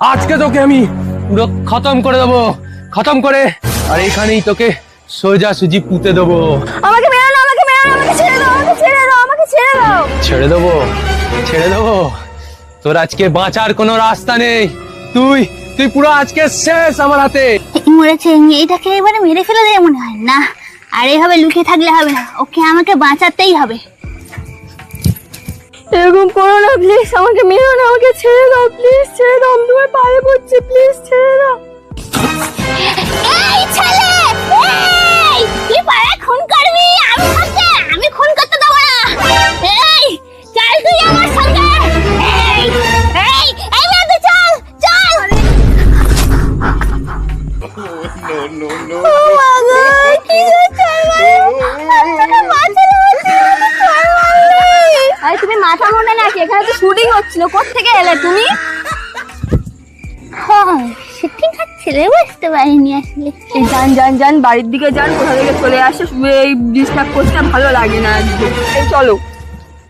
আজকে তোকে আমি পুরো খতম করে দেবো। খতম করে আর এখানেই তোকে সোজা সুজি পুঁতে দেবো। আমাকে মেরো না আমাকে মেরো না আমাকে ছেড়ে দাও আমাকে ছেড়ে দাও আমাকে ছেড়ে দাও। ছেড়ে দেবো ছেড়ে দেবো। তোর আজকে বাঁচার কোনো রাস্তা নেই। তুই তুই পুরো আজকে শেষ আমার হাতে। মরেছে এটাকে এবারে মেরে ফেলে দেয় মনে হয়? না আর এইভাবে লুকিয়ে থাকলে হবে না। ওকে আমাকে বাঁচাতেই হবে। এরকম করো না প্লিজ আমাকে মেরো না আমাকে ছেড়ে দাও প্লিজ ছেড়ে দাও আমি তোমার পায়ে পড়ছি প্লিজ ছেড়ে দাও। এই ছেলে এই তুই পায়ে খুন করবি? আমি আমি খুন করতে দেবো না। এই চল তুই আমার সঙ্গে। এই এই এই মেয়ে তুই চল চল। ও মা গো, তুমি মাথা মোটা নাকি? এখানে তো শুটিং হচ্ছিল। কোথেকে এলে তুমি? শুটিং হচ্ছিল, বুঝতে পারিনি আসলে। যান যান যান, বাড়ির দিকে যান, কোথা থেকে চলে আসে? এই ডিস্টার্ব করতে ভালো লাগে না চলো।